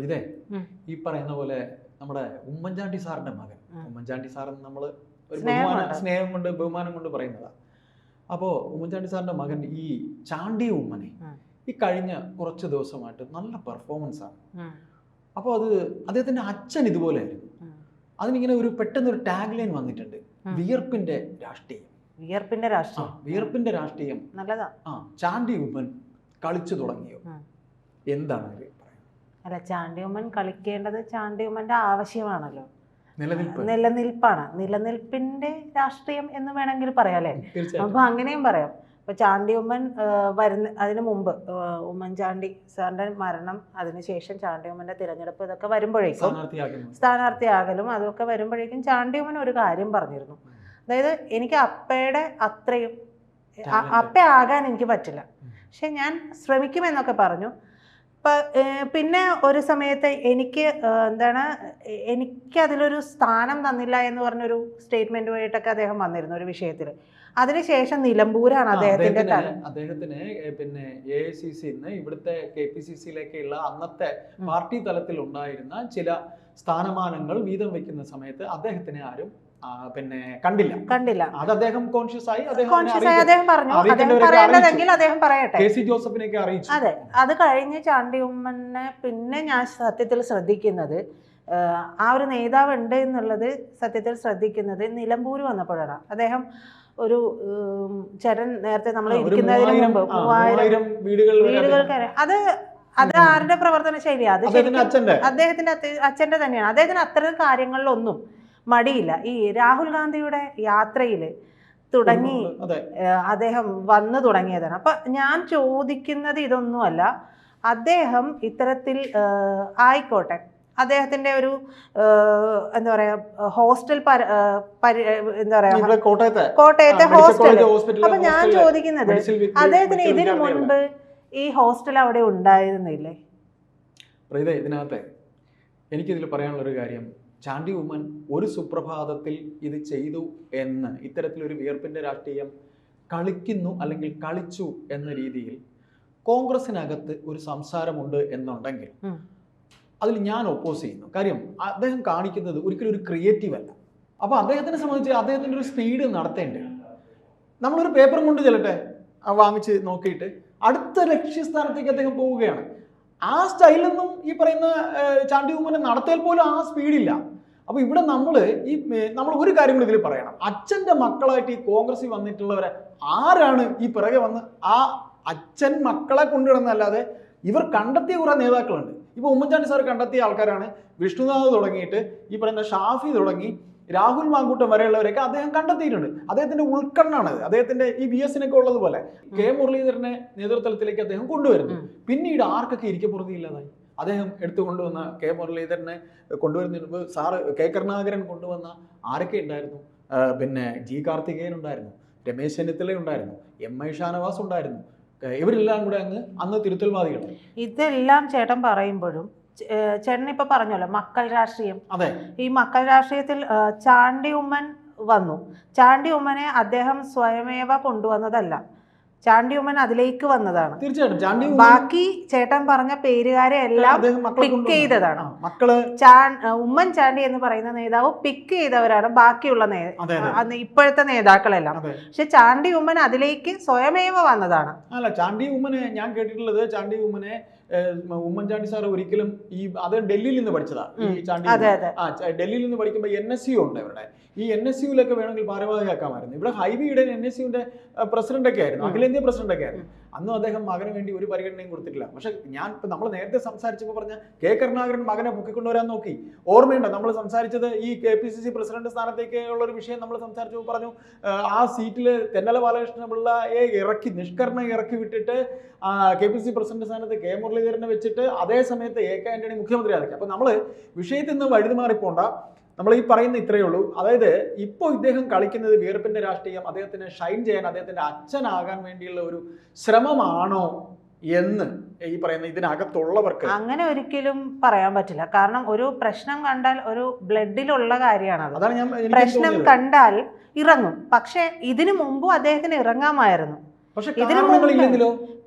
പ്രജിതേ. ഈ പറയുന്ന പോലെ നമ്മുടെ ഉമ്മൻചാണ്ടി സാറിന്റെ മകൻ. ഉമ്മൻചാണ്ടി സാർ നമ്മൾ ഒരു സ്നേഹം ബഹുമാനം കൊണ്ട്. സ്നേഹം കൊണ്ട് ബഹുമാനം കൊണ്ട് പറയുന്നതാ. അപ്പോ ഉമ്മൻചാണ്ടി സാറിന്റെ മകൻ ഈ ചാണ്ടി ഉമ്മനെ ഈ കഴിഞ്ഞ കുറച്ച് ദിവസമായിട്ട് നല്ല പെർഫോമൻസ് ആണ്. അപ്പോൾ അത് അദ്ദേഹത്തിന്റെ അച്ഛൻ ഇതുപോലെ ആയിരുന്നു. അതിനിങ്ങനെ ഒരു പെട്ടെന്ന് ഒരു ടാഗ് ലൈൻ വന്നിട്ടുണ്ട്. വിയർപ്പിന്റെ രാഷ്ട്രീയം. വിയർപ്പിന്റെ രാഷ്ട്രീയം. വിയർപ്പിന്റെ രാഷ്ട്രീയം. നല്ലതാ. ആ ചാണ്ടി ഉമ്മൻ കളിച്ചു തുടങ്ങിയോ? എന്താണ് അല്ല ചാണ്ടിയമ്മൻ കളിക്കേണ്ടത് ചാണ്ടിയമ്മന്റെ ആവശ്യമാണല്ലോ. നിലനിൽപ്പ്. നിലനിൽപ്പാണ്. നിലനിൽപ്പിന്റെ രാഷ്ട്രീയം എന്ന് വേണമെങ്കിൽ പറയാല്ലേ അപ്പൊ അങ്ങനെയും പറയാം. ഇപ്പൊ ചാണ്ടിയമ്മൻ വരുന്ന അതിനു മുമ്പ് ഉമ്മൻചാണ്ടി സാറിന്റെ മരണം അതിനുശേഷം ചാണ്ടിയമ്മന്റെ തിരഞ്ഞെടുപ്പ് ഇതൊക്കെ വരുമ്പോഴേക്കും സ്ഥാനാർത്ഥിയാകലും അതൊക്കെ വരുമ്പോഴേക്കും ചാണ്ടിയമ്മൻ ഒരു കാര്യം പറഞ്ഞിരുന്നു. അതായത് എനിക്ക് അപ്പയുടെ അത്രയും അപ്പയാകാൻ എനിക്ക് പറ്റില്ല. പക്ഷെ ഞാൻ ശ്രമിക്കുമെന്നൊക്കെ പറഞ്ഞു. പിന്നെ ഒരു സമയത്ത് എനിക്ക് എന്താണ് എനിക്ക് അതിലൊരു സ്ഥാനം തന്നില്ല എന്ന് പറഞ്ഞൊരു സ്റ്റേറ്റ്മെന്റുമായിട്ടൊക്കെ അദ്ദേഹം വന്നിരുന്നു ഒരു വിഷയത്തിൽ അതിനുശേഷം നിലമ്പൂരാണ് അദ്ദേഹത്തിന്റെ അദ്ദേഹത്തിന് പിന്നെ എ ഐ സി സി ഇവിടുത്തെ കെ പി സി സിയിലേക്കുള്ള അന്നത്തെ പാർട്ടി തലത്തിൽ ഉണ്ടായിരുന്ന ചില സ്ഥാനമാനങ്ങൾ വീതം വെക്കുന്ന സമയത്ത് അദ്ദേഹത്തിന് ആരും പിന്നെ കണ്ടില്ല. കണ്ടില്ല. അത് അദ്ദേഹം കോൺഷ്യസ് ആയി അദ്ദേഹം കോൺഷ്യസ് ആയി അദ്ദേഹം പറഞ്ഞു. പറയേണ്ടതെങ്കിൽ അദ്ദേഹം പറയട്ടെ. കെ സി ജോസഫിനെയൊക്കെ അറിയിച്ചു. അതെ. അത് കഴിഞ്ഞ് ചാണ്ടി ഉമ്മനെ പിന്നെ ഞാൻ സത്യത്തിൽ ശ്രദ്ധിക്കുന്നത് ആ ഒരു നേതാവ് ഉണ്ട് എന്നുള്ളത് സത്യത്തിൽ ശ്രദ്ധിക്കുന്നത് നിലമ്പൂർ വന്നപ്പോഴാണ്. അദ്ദേഹം ഒരു ചരൻ നേരത്തെ നമ്മൾ ഇരിക്കുന്നതിന് മുമ്പ് മൂവായിരം വീടുകൾ വീടുകൾക്ക് അത് അത് ആരുടെ പ്രവർത്തന ശൈലിയാണ് അത് അദ്ദേഹത്തിന്റെ അച്ഛന്റെ. തന്നെയാണ്. അദ്ദേഹത്തിന് അത്തരം കാര്യങ്ങളിലൊന്നും മടിയില്ല. ഈ രാഹുൽ ഗാന്ധിയുടെ യാത്രയിൽ തുടങ്ങി അദ്ദേഹം വന്നു തുടങ്ങിയതാണ്. അപ്പൊ ഞാൻ ചോദിക്കുന്നത് ഇതൊന്നുമല്ല. അദ്ദേഹം ഇത്തരത്തിൽ ആയിക്കോട്ടെ. അദ്ദേഹത്തിന്റെ ഒരു എന്താ പറയാ ഹോസ്റ്റൽ എന്താ പറയാ കോട്ടയത്തെ. കോട്ടയത്തെ ഹോസ്റ്റൽ അപ്പൊ ഞാൻ ചോദിക്കുന്നത് അദ്ദേഹത്തിന് ഇതിനു മുൻപ് ഈ ഹോസ്റ്റൽ അവിടെ ഉണ്ടായിരുന്നില്ലേ? പ്രീത ഇതിനകത്തെ എനിക്കിതിൽ പറയാനുള്ളൊരു കാര്യം. ചാണ്ടി ഉമ്മൻ ഒരു സുപ്രഭാതത്തിൽ ഇത് ചെയ്തു എന്ന് ഇത്തരത്തിലൊരു വിയർപ്പിന്റെ രാഷ്ട്രീയം കളിക്കുന്നു അല്ലെങ്കിൽ കളിച്ചു എന്ന രീതിയിൽ കോൺഗ്രസിനകത്ത് ഒരു സംസാരമുണ്ട് എന്നുണ്ടെങ്കിൽ. അതിൽ ഞാൻ ഒപ്പോസ് ചെയ്യുന്നു. കാര്യം അദ്ദേഹം കാണിക്കുന്നത് ഒരിക്കലും ഒരു ക്രിയേറ്റീവ് അല്ല. അപ്പോൾ അദ്ദേഹത്തിനെ സംബന്ധിച്ച് അദ്ദേഹത്തിന്റെ ഒരു സ്പീഡ് നടത്തേണ്ടത് നമ്മളൊരു പേപ്പറും കൊണ്ട് ചെല്ലട്ടെ? വാങ്ങിച്ച് നോക്കിയിട്ട്. അടുത്ത ലക്ഷ്യസ്ഥാനത്തേക്ക് അദ്ദേഹം പോവുകയാണ്. ആ സ്റ്റൈലൊന്നും ഈ പറയുന്ന ചാണ്ടി ഉമ്മനെ നടത്തിയാൽ പോലും ആ സ്പീഡില്ല. അപ്പോൾ ഇവിടെ നമ്മൾ ഈ നമ്മൾ ഒരു കാര്യം കൂടി ഇതിൽ പറയണം. അച്ഛന്റെ മക്കളായിട്ട് ഈ കോൺഗ്രസിൽ വന്നിട്ടുള്ളവരെ ആരാണ് ഈ പിറകെ വന്ന് ആ അച്ഛൻ മക്കളെ കൊണ്ടുവരുന്നല്ലാതെ ഇവർ കണ്ടെത്തിയ കുറേ നേതാക്കളുണ്ട്. ഇപ്പോൾ ഉമ്മൻചാണ്ടി സാർ കണ്ടെത്തിയ ആൾക്കാരാണ്. വിഷ്ണുനാഥ് തുടങ്ങിയിട്ട് ഈ പറയുന്ന ഷാഫി തുടങ്ങി രാഹുൽ മാങ്കൂട്ടം വരെയുള്ളവരൊക്കെ അദ്ദേഹം കണ്ടെത്തിയിട്ടുണ്ട്. അദ്ദേഹത്തിന്റെ ഉൾക്കണ്ണാണ് അദ്ദേഹത്തിന്റെ ഈ ബി എസിനൊക്കെ ഉള്ളതുപോലെ കെ മുരളീധരനെ നേതൃത്വത്തിലേക്ക് അദ്ദേഹം കൊണ്ടുവരുന്നു. പിന്നീട് ആർക്കൊക്കെ ഇരിക്കപ്പുറത്തി ഇല്ലാതായി? അദ്ദേഹം എടുത്തു കൊണ്ടുവന്ന കെ മുരളീധരനെ കൊണ്ടുവരുന്നതിന് മുമ്പ് സാറ് കെ കരുണാകരൻ കൊണ്ടുവന്ന ആരൊക്കെ ഉണ്ടായിരുന്നു? പിന്നെ ജി കാർത്തികേയൻ ഉണ്ടായിരുന്നു. രമേശ് ചെന്നിത്തല ഉണ്ടായിരുന്നു. എം ഐ ഷാനവാസ് ഉണ്ടായിരുന്നു. ഇവരെല്ലാം കൂടെ അങ്ങ് അന്ന് തിരുത്തൽവാദികൾ ഇതെല്ലാം ചേട്ടൻ പറയുമ്പോഴും ചേട്ടൻ ഇപ്പൊ പറഞ്ഞല്ലോ മക്കൾ രാഷ്ട്രീയം. ഈ മക്കൾ രാഷ്ട്രീയത്തിൽ ചാണ്ടി ഉമ്മൻ വന്നു. ചാണ്ടി ഉമ്മനെ അദ്ദേഹം സ്വയമേവ കൊണ്ടുവന്നതല്ല. ചാണ്ടി ഉമ്മൻ അതിലേക്ക് വന്നതാണ്. തീർച്ചയായിട്ടും. ബാക്കി ചേട്ടൻ പറഞ്ഞ പേരുകാരെ എല്ലാം പിക്ക്. ചെയ്തതാണ്. മക്കൾ ഉമ്മൻ ചാണ്ടി എന്ന് പറയുന്ന നേതാവ് പിക്ക് ചെയ്തവരാണ് ബാക്കിയുള്ള ഇപ്പോഴത്തെ നേതാക്കളെല്ലാം. പക്ഷെ ചാണ്ടി ഉമ്മൻ അതിലേക്ക് സ്വയമേവ വന്നതാണ്. അല്ല ചാണ്ടി ഉമ്മനെ ഞാൻ കേട്ടിട്ടുള്ളത് ചാണ്ടി ഉമ്മനെ ഉമ്മൻചാണ്ടി സാർ ഒരിക്കലും ഈ അത് ഡൽഹിയിൽ നിന്ന് പഠിച്ചതാ. ഈ ചാണ്ടി ആ ഡൽഹിയിൽ നിന്ന് പഠിക്കുമ്പോൾ എൻ എസ് യു ഉണ്ട് ഇവിടെ ഈ എൻ എസ് യുലൊക്കെ വേണമെങ്കിൽ ഭാരവാഹിയാക്കാമായിരുന്നു. ഇവിടെ ഹൈബിയുടെ എൻ എസ് യുവിന്റെ പ്രസിഡന്റ് ഒക്കെ ആയിരുന്നു. അഖിലേന്ത്യാ പ്രസിഡന്റ് ഒക്കെ ആയിരുന്നു അന്നും അദ്ദേഹം മകന് വേണ്ടി ഒരു പരിഗണനയും കൊടുത്തിട്ടില്ല. പക്ഷെ ഞാൻ ഇപ്പൊ നമ്മൾ നേരത്തെ സംസാരിച്ചപ്പോൾ പറഞ്ഞ കെ കരുണാകരൻ മകനെ പൊക്കിക്കൊണ്ടുവരാൻ നോക്കി. ഓർമ്മയുണ്ടോ? നമ്മൾ സംസാരിച്ചത് ഈ K P C C president സ്ഥാനത്തേക്ക് ഉള്ള ഒരു വിഷയം നമ്മൾ സംസാരിച്ചപ്പോൾ പറഞ്ഞു ആ, സീറ്റിൽ തെന്നല ബാലകൃഷ്ണ പിള്ളയെ ഇറക്കി നിഷ്കരണം ഇറക്കി വിട്ടിട്ട് കെ പി സി പ്രസിഡന്റ് സ്ഥാനത്ത് കെ മുരളീധരനെ വെച്ചിട്ട് അതേ സമയത്ത് എ കെ ആന്റണി മുഖ്യമന്ത്രി ആക്കി അപ്പൊ നമ്മൾ വിഷയത്തിൽ നിന്ന് വഴുതി മാറിപ്പോണ്ട. നമ്മൾ ഈ പറയുന്ന ഇത്രയേ ഉള്ളൂ. അതായത് ഇപ്പോൾ ഇദ്ദേഹം കളിക്കുന്നത് വിയർപ്പിന്റെ രാഷ്ട്രീയം അദ്ദേഹത്തിന് ഷൈൻ ചെയ്യാൻ അദ്ദേഹത്തിന്റെ അച്ഛനാകാൻ വേണ്ടിയുള്ള ഒരു ശ്രമമാണോ എന്ന് ഈ പറയുന്ന ഇതിനകത്തുള്ളവർക്ക് അങ്ങനെ ഒരിക്കലും പറയാൻ പറ്റില്ല. കാരണം ഒരു പ്രശ്നം കണ്ടാൽ ഒരു ബ്ലഡിലുള്ള കാര്യമാണ് അതാണ് ഞാൻ പ്രശ്നം കണ്ടാൽ ഇറങ്ങും. പക്ഷെ ഇതിനു മുമ്പും അദ്ദേഹത്തിന് ഇറങ്ങാമായിരുന്നു. പക്ഷെ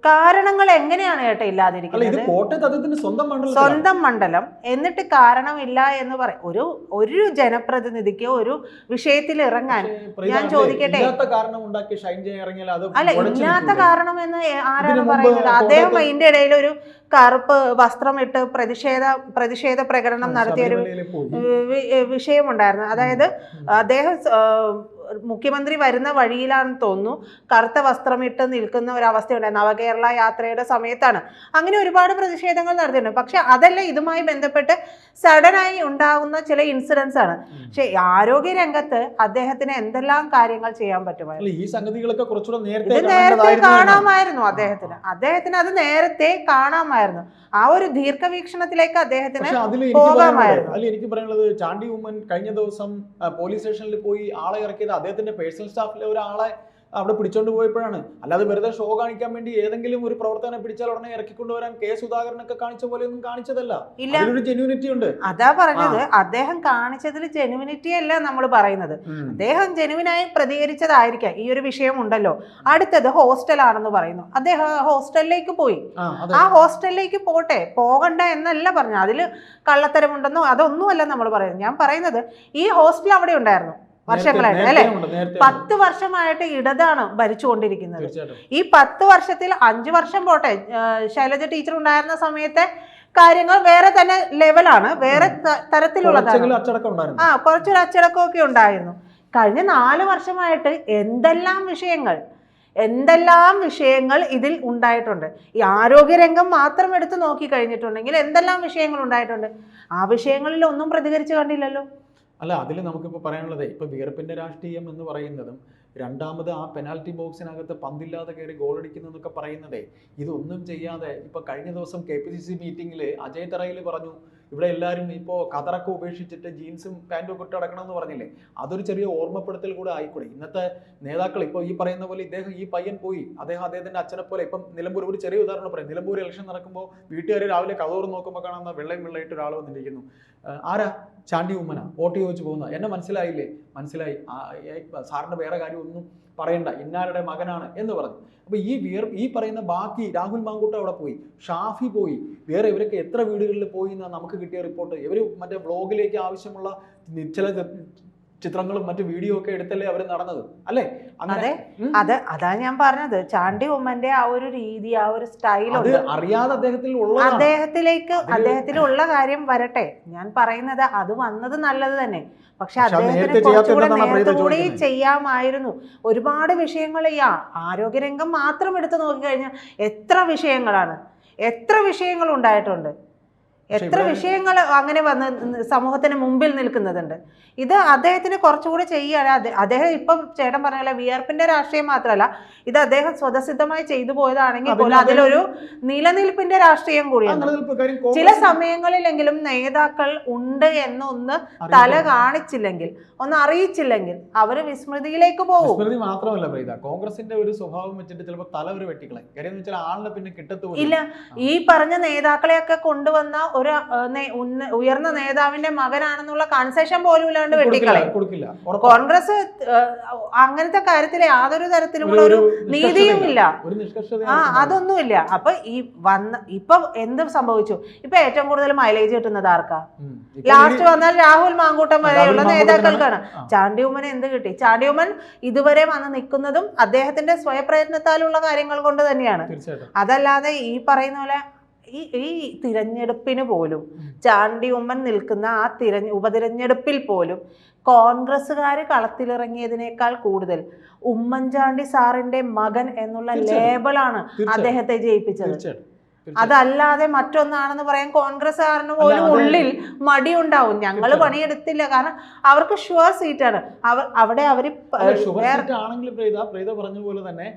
കാരണങ്ങൾ എങ്ങനെയാണ് ഇത് ഇല്ലാതിരിക്കുന്നത്? കോട്ടയത്ത് അദ്ദേഹത്തിന്റെ സ്വന്തം മണ്ഡലം സ്വന്തം മണ്ഡലം. എന്നിട്ട് കാരണമില്ല എന്ന് പറയും ഒരു ഒരു ജനപ്രതിനിധിക്ക് ഒരു വിഷയത്തിൽ ഇറങ്ങാൻ ഞാൻ ചോദിക്കട്ടെ? അല്ല ഇല്ലാത്ത കാരണം എന്ന് ആരാണ് പറയുന്നത്? അദ്ദേഹം അതിന്റെ ഇടയിൽ ഒരു കറുപ്പ് വസ്ത്രമിട്ട് പ്രതിഷേധ പ്രതിഷേധ പ്രകടനം നടത്തിയ ഒരു വിഷയമുണ്ടായിരുന്നു. അതായത്. അദ്ദേഹം മുഖ്യമന്ത്രി വരുന്ന വഴിയിലാണെന്ന് തോന്നുന്നു. കറുത്ത വസ്ത്രമിട്ട് നിൽക്കുന്ന ഒരു അവസ്ഥയുണ്ടായി നവകേരള യാത്രയുടെ സമയത്താണ്. അങ്ങനെ ഒരുപാട് പ്രതിഷേധങ്ങൾ നടത്തിയിട്ടുണ്ട് പക്ഷെ അതല്ല ഇതുമായി ബന്ധപ്പെട്ട് സഡനായി ഉണ്ടാകുന്ന ചില ഇൻസിഡൻസ് ആണ്. പക്ഷെ ആരോഗ്യ രംഗത്ത് അദ്ദേഹത്തിന് എന്തെല്ലാം കാര്യങ്ങൾ ചെയ്യാൻ പറ്റുമായിരുന്നു? ഈ സംഗതികളൊക്കെ കുറച്ചുകൂടെ നേരത്തെ നേരത്തെ കാണാമായിരുന്നു അദ്ദേഹത്തിന്. അദ്ദേഹത്തിന് അത് നേരത്തെ കാണാമായിരുന്നു. ആ ഒരു ദീർഘവീക്ഷണത്തിലേക്ക് അദ്ദേഹത്തിന് പോകാമായിരുന്നു. അതിൽ എനിക്ക് പറയാനുള്ളത് ചാണ്ടി ഉമ്മൻ കഴിഞ്ഞ ദിവസം പോലീസ് സ്റ്റേഷനിൽ പോയി ആളെ ഇറക്കിയത് അദ്ദേഹത്തിന്റെ പേഴ്സണൽ സ്റ്റാഫിലെ ഒരാളെ അവിടെ പിടിച്ചോണ്ട് പോയപ്പോഴാണ്. അല്ലാതെ വെറുതെ ഷോ കാണിക്കാൻ വേണ്ടി ഏതെങ്കിലും ഒരു പ്രവർത്തനം പിടിച്ചാൽ ഉടനെ ഇറക്കിക്കൊണ്ടുവരാൻ കെ സുധാകരനൊക്കെ കാണിച്ച പോലെ ഒന്നും കാണിച്ചതല്ല. അതിലൊരു ജെന്യൂനിറ്റി ഉണ്ട്. അതാ പറഞ്ഞത്. അദ്ദേഹം കാണിച്ചതിൽ ജെനുവിനിറ്റി അല്ല നമ്മൾ പറയുന്നത്. അദ്ദേഹം ജെനുവിനായി പ്രതികരിച്ചതായിരിക്കാം. ഈ ഒരു വിഷയം ഉണ്ടല്ലോ. അടുത്തത് ഹോസ്റ്റലാണെന്ന് പറയുന്നു. അദ്ദേഹം ഹോസ്റ്റലിലേക്ക് പോയി. ആ ആ ഹോസ്റ്റലിലേക്ക് പോട്ടെ പോകണ്ട എന്നല്ല പറഞ്ഞു അതിൽ കള്ളത്തരമുണ്ടെന്നോ അതൊന്നുമല്ല നമ്മൾ പറയുന്നത്. ഞാൻ പറയുന്നത് ഈ ഹോസ്റ്റൽ അവിടെ ഉണ്ടായിരുന്നു. വർഷങ്ങളായിട്ട് അല്ലെ. പത്ത് വർഷമായിട്ട് ഇടതാണ് ഭരിച്ചുകൊണ്ടിരിക്കുന്നത്. ഈ പത്ത് വർഷത്തിൽ അഞ്ചു വർഷം പോട്ടെ ശൈലജ ടീച്ചർ ഉണ്ടായിരുന്ന സമയത്തെ കാര്യങ്ങൾ വേറെ തന്നെ ലെവലാണ് വേറെ തരത്തിലുള്ളതാണ്. ആ കുറച്ചൊരു അച്ചടക്കമൊക്കെ ഉണ്ടായിരുന്നു. കഴിഞ്ഞ നാല് വർഷമായിട്ട് എന്തെല്ലാം വിഷയങ്ങൾ എന്തെല്ലാം വിഷയങ്ങൾ ഇതിൽ ഉണ്ടായിട്ടുണ്ട്? ഈ ആരോഗ്യരംഗം മാത്രം എടുത്ത് നോക്കി കഴിഞ്ഞിട്ടുണ്ടെങ്കിൽ എന്തെല്ലാം വിഷയങ്ങൾ ഉണ്ടായിട്ടുണ്ട്? ആ വിഷയങ്ങളിൽ ഒന്നും പ്രതികരിച്ചു കണ്ടില്ലല്ലോ. അല്ല അതിൽ നമുക്കിപ്പോൾ പറയാനുള്ളത് ഇപ്പോൾ വിയർപ്പിന്റെ രാഷ്ട്രീയം എന്ന് പറയുന്നതും രണ്ടാമത് ആ പെനാൽറ്റി ബോക്സിനകത്ത് പന്തില്ലാതെ കയറി ഗോളടിക്കുന്നു എന്നൊക്കെ പറയുന്നതേ ഇതൊന്നും ചെയ്യാതെ ഇപ്പോൾ കഴിഞ്ഞ ദിവസം കെ പി സി സി മീറ്റിംഗിൽ അജയ് തറയിൽ പറഞ്ഞു ഇവിടെ എല്ലാവരും ഇപ്പോൾ കതറൊക്കെ ഉപേക്ഷിച്ചിട്ട് ജീൻസും പാന്റും ഒക്കെ ഇട്ട് നടക്കണം എന്ന് പറഞ്ഞില്ലേ? അതൊരു ചെറിയ ഓർമ്മപ്പെടുത്തൽ കൂടെ ആയിക്കൂടെ. ഇന്നത്തെ നേതാക്കൾ ഇപ്പോൾ ഈ പറയുന്ന പോലെ ഇദ്ദേഹം ഈ പയ്യൻ പോയി. അദ്ദേഹം അദ്ദേഹത്തിന്റെ അച്ഛനെ പോലെ ഇപ്പം നിലമ്പൂർ ഒരു ചെറിയ ഉദാഹരണം പറയാം. നിലമ്പൂർ ഇലക്ഷൻ നടക്കുമ്പോൾ വീട്ടുകാർ രാവിലെ കതോറ് നോക്കുമ്പോൾ കാണുന്ന വെള്ളയും വെള്ളയിട്ട് ഒരാൾ വന്നിരിക്കുന്നു. ആരാ? ചാണ്ടി ഉമ്മന. വോട്ട് ചോദിച്ചു പോകുന്ന എന്നെ മനസ്സിലായില്ലേ? മനസ്സിലായി. സാറിന്റെ വേറെ കാര്യമൊന്നും പറയണ്ട. ഇന്നാരുടെ മകനാണ് എന്ന് പറഞ്ഞു. അപ്പോൾ ഈ വിയർ ഈ പറയുന്ന ബാക്കി രാഹുൽ മാങ്കൂട്ട അവിടെ പോയി. ഷാഫി പോയി. വേറെ ഇവരൊക്കെ എത്ര വീടുകളിൽ പോയി എന്നാണ് നമുക്ക് കിട്ടിയ റിപ്പോർട്ട്. ഇവർ മറ്റേ വ്ളോഗിലേക്ക് ആവശ്യമുള്ള ചില ചിത്രങ്ങളും മറ്റു വീഡിയോ ഒക്കെ എടുത്തല്ലേ അവർ നടന്നത്? അല്ലേ? അതെ. അത് അതാ ഞാൻ പറഞ്ഞത്. ചാണ്ടി ഉമ്മന്റെ ആ ഒരു രീതി ആ ഒരു സ്റ്റൈൽ അറിയാതെ അദ്ദേഹത്തിൽ ഉള്ള അദ്ദേഹത്തിലേക്ക് അദ്ദേഹത്തിലുള്ള കാര്യം വരട്ടെ. ഞാൻ പറയുന്നത് അത് വന്നത് നല്ലത് തന്നെ. പക്ഷെ അദ്ദേഹത്തിന് കുറച്ചുകൂടെ ചെയ്യാത്തതെന്താണെന്നാ കൂടി ചെയ്യാമായിരുന്നു. ഒരുപാട് വിഷയങ്ങൾ ഈ ആരോഗ്യരംഗം മാത്രം എടുത്തു നോക്കിക്കഴിഞ്ഞാൽ എത്ര വിഷയങ്ങളാണ്? എത്ര വിഷയങ്ങൾ ഉണ്ടായിട്ടുണ്ട്? എത്ര വിഷയങ്ങൾ അങ്ങനെ വന്ന് സമൂഹത്തിന് മുമ്പിൽ നിൽക്കുന്നതുണ്ട്. ഇത് അദ്ദേഹത്തിന് കുറച്ചുകൂടി ചെയ്യുകയാണ് അദ്ദേ- അദ്ദേഹം ഇപ്പം ചേട്ടൻ പറഞ്ഞ വിയർപ്പിന്റെ രാഷ്ട്രീയം മാത്രമല്ല ഇത് അദ്ദേഹം സ്വതസിദ്ധമായി ചെയ്തു പോയതാണെങ്കിൽ പോലും അതിലൊരു നിലനിൽപ്പിന്റെ രാഷ്ട്രീയം കൂടിയാണ് ചില സമയങ്ങളിലെങ്കിലും നേതാക്കൾ ഉണ്ട് എന്നൊന്ന് തല കാണിച്ചില്ലെങ്കിൽ ഒന്ന് അറിയിച്ചില്ലെങ്കിൽ അവർ വിസ്മൃതിയിലേക്ക് പോകും. വിസ്മൃതി മാത്രമല്ല പ്രീത കോൺഗ്രസിന്റെ ഒരു സ്വഭാവം വെച്ചിട്ട് ചിലപ്പോൾ തല ഒരു വെട്ടിക്കളയും. കാര്യം ആളിനെ പിന്നെ ഇല്ല ഈ പറഞ്ഞ നേതാക്കളെയൊക്കെ കൊണ്ടുവന്ന ഒരു ഉയർന്ന നേതാവിന്റെ മകനാണെന്നുള്ള കൺസെഷൻ പോലും ഇല്ലാണ്ട് വെട്ടിക്കളയും. കോൺഗ്രസ് അങ്ങനത്തെ കാര്യത്തിൽ യാതൊരു തരത്തിലുമുള്ള ഒരു നീതിയും ഇല്ല ആ അതൊന്നുമില്ല. അപ്പൊ ഈ വന്ന ഇപ്പൊ എന്ത് സംഭവിച്ചു? ഇപ്പൊ ഏറ്റവും കൂടുതൽ മൈലേജ് കിട്ടുന്നത് ആർക്കാ? ലാസ്റ്റ് വന്നാൽ രാഹുൽ മാങ്കൂട്ടം വരെയുള്ള നേതാക്കൾക്കാണ്. ചാണ്ടിയുമ്മന് എന്ത് കിട്ടി? ചാണ്ടിയുമ്മൻ ഇതുവരെ വന്ന് നിൽക്കുന്നതും അദ്ദേഹത്തിന്റെ സ്വയപ്രയത്നത്താലുള്ള കാര്യങ്ങൾ കൊണ്ട് തന്നെയാണ്. അതല്ലാതെ ഈ പറയുന്ന പോലെ ഈ ഈ തിരഞ്ഞെടുപ്പിന് പോലും ചാണ്ടി ഉമ്മൻ നിൽക്കുന്ന ആ തിരഞ്ഞ ഉപതിരഞ്ഞെടുപ്പിൽ പോലും കോൺഗ്രസ്സുകാർ കളത്തിലിറങ്ങിയതിനേക്കാൾ കൂടുതൽ ഉമ്മൻചാണ്ടി സാറിന്റെ മകൻ എന്നുള്ള. ലേബലാണ് അദ്ദേഹത്തെ ജയിപ്പിച്ചത്. അതല്ലാതെ മറ്റൊന്നാണെന്ന് പറയാൻ കോൺഗ്രസ്സുകാരന് പോലും ഉള്ളിൽ മടി ഉണ്ടാവും ഞങ്ങൾ. പണിയെടുത്തില്ല. കാരണം അവർക്ക് ഷുവർ സീറ്റാണ് അവർ അവിടെ അവർ ആണെങ്കിലും പ്രീത പ്രീത പറഞ്ഞ പോലെ തന്നെ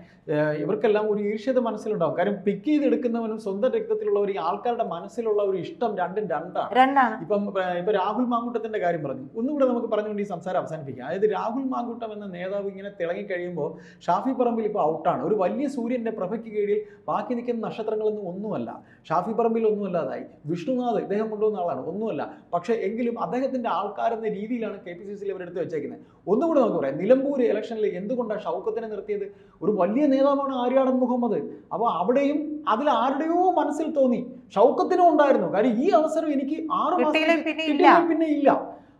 ഇവർക്കെല്ലാം ഒരു ഈർഷ്യത മനസ്സിലുണ്ടാവും. കാര്യം പിക്ക് ചെയ്തെടുക്കുന്നവനും സ്വന്തം രക്തത്തിലുള്ള ഒരു ആൾക്കാരുടെ മനസ്സിലുള്ള ഒരു ഇഷ്ടം രണ്ടും രണ്ടാണ്. രണ്ടാണ്. ഇപ്പം ഇപ്പൊ രാഹുൽ മാങ്കൂട്ടത്തിന്റെ കാര്യം പറഞ്ഞു. ഒന്നുകൂടെ നമുക്ക് പറഞ്ഞുകൊണ്ട് ഈ സംസാരം അവസാനിപ്പിക്കാം. അതായത് രാഹുൽ മാങ്കൂട്ടം എന്ന നേതാവ് ഇങ്ങനെ തിളങ്ങി കഴിയുമ്പോൾ ഷാഫി പറമ്പിൽ ഇപ്പോൾ ഔട്ടാണ് ഒരു വലിയ സൂര്യന്റെ പ്രഭയ്ക്ക് കീഴിൽ ബാക്കി നിൽക്കുന്ന നക്ഷത്രങ്ങളൊന്നും ഒന്നുമല്ല. ഷാഫി പറമ്പിൽ ഒന്നുമല്ലാതായി. വിഷ്ണുനാഥ് ഇദ്ദേഹം കൊണ്ടുവന്ന ആളാണ്. ഒന്നുമല്ല. പക്ഷേ എങ്കിലും അദ്ദേഹത്തിന്റെ ആൾക്കാരെന്ന രീതിയിലാണ് കെ പി സി സിയിൽ ഇവരെടുത്ത് വെച്ചേക്കുന്നത്. ഒന്നുകൂടെ നമുക്ക് പറയാം. നിലമ്പൂർ ഇലക്ഷനിൽ എന്തുകൊണ്ടാണ് ഷൗക്കത്തിനെ നിർത്തിയത്? ഒരു വലിയ നേതാവാണ് ആര്യാടൻ മുഹമ്മദ്. അപ്പോൾ അവിടെയും അതിൽ ആരുടെയോ മനസ്സിൽ തോന്നി ഷൗക്കത്തിനും ഉണ്ടായിരുന്നു. കാര്യം ഈ അവസരം എനിക്ക് ആറ് മാസം പിന്നെ ഇല്ല. കിട്ടിയാൽ പിന്നെ ഇല്ല.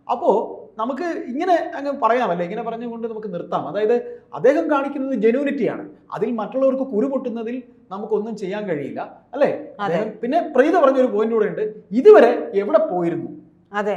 അപ്പോ നമുക്ക് ഇങ്ങനെ അങ്ങ് പറയാമല്ലേ? ഇങ്ങനെ പറഞ്ഞുകൊണ്ട് നമുക്ക് നിർത്താം. അതായത് അദ്ദേഹം കാണിക്കുന്നത് ജെനുവിനിറ്റിയാണ് അതിൽ മറ്റുള്ളവർക്ക് കുരുപൊട്ടുന്നതിൽ നമുക്കൊന്നും ചെയ്യാൻ കഴിയില്ല അല്ലേ? പിന്നെ പ്രീത പറഞ്ഞൊരു പോയിന്റ് കൂടെ ഉണ്ട്. ഇതുവരെ എവിടെ പോയിരുന്നു? അതെ.